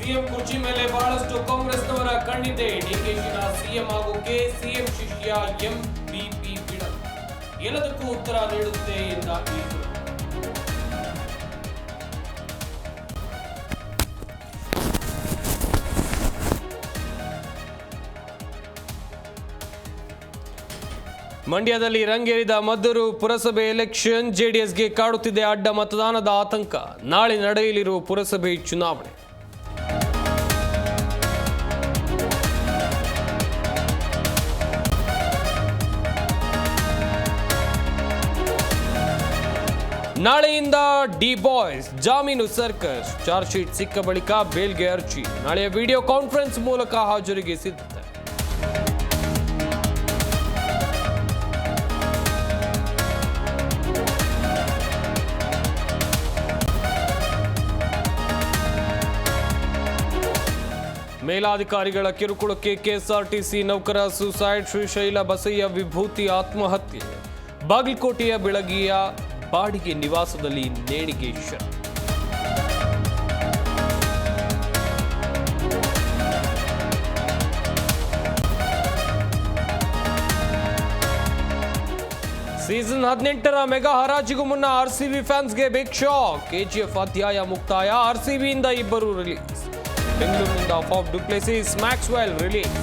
ಕುರ್ಚಿ ಮೇಲೆ ಬಹಳಷ್ಟು ಕಾಂಗ್ರೆಸ್ನವರ ಕಣ್ಣಿದೆ. ಡಿಕೆಶಿನ ಸಿಎಂ ಆಗೋಕೆ ಸಿಎಂ ಶಿಷ್ಯ ಎಂ ಬಿಪಿ ಬಿಡಲ್ ಎಲ್ಲದಕ್ಕೂ ಉತ್ತರ ನೀಡುತ್ತೆ ಎಂದ ಮಂಡ್ಯದಲ್ಲಿ ರಂಗೇರಿದ ಮದ್ದೂರು ಪುರಸಭೆ ಎಲೆಕ್ಷನ್ ಜೆಡಿಎಸ್ಗೆ ಕಾಡುತ್ತಿದೆ ಅಡ್ಡ ಮತದಾನದ ಆತಂಕ. ನಾಳೆ ನಡೆಯಲಿರುವ ಪುರಸಭೆ ಚುನಾವಣೆ. ನಾಳೆಯಿಂದ ಡಿ ಬಾಯ್ಸ್ ಜಾಮೀನು ಸರ್ಕಸ್ ಚಾರ್ಜ್ ಶೀಟ್ ಸಿಕ್ಕ ಬಳಿಕ ಬೇಲ್ಗೆ ಅರ್ಜಿ ನಾಳೆಯ ವಿಡಿಯೋ ಕಾನ್ಫರೆನ್ಸ್ ಮೂಲಕ ಹಾಜರಿಗೆ ಸಿದ್ಧತೆ ಮೇಲಾಧಿಕಾರಿಗಳ ಕಿರುಕುಳಕ್ಕೆ ಕೆಎಸ್ಆರ್ಟಿಸಿ ನೌಕರ ಸುಸೈಡ್ ಶ್ರೀಶೈಲ ಬಸಯ್ಯ ವಿಭೂತಿ ಆತ್ಮಹತ್ಯೆ ಬಾಗಲಕೋಟೆಯ ಬೆಳಗಿಯ ಬಾಡಿಗೆ ನಿವಾಸದಲ್ಲಿ ನೇಣಿಗೆ ಶರ ಸೀಸನ್ ಹದಿನೆಂಟರ ಮೆಗಾ ಹರಾಜಿಗೂ ಮುನ್ನ ಆರ್ಸಿಬಿ ಫ್ಯಾನ್ಸ್ಗೆ ಬಿಗ್ ಶಾಕ್ ಕೆಜಿಎಫ್ ಅಧ್ಯಾಯ ಮುಕ್ತಾಯ. ಆರ್ಸಿಬಿಯಿಂದ ಇಬ್ಬರು ರಿಲೀಸ್ ಬೆಂಗಳೂರಿನಿಂದ ಫಾಫ್ ಡುಪ್ಲೆಸಿಸ್ ಮ್ಯಾಕ್ಸ್ವೆಲ್ ರಿಲೀಸ್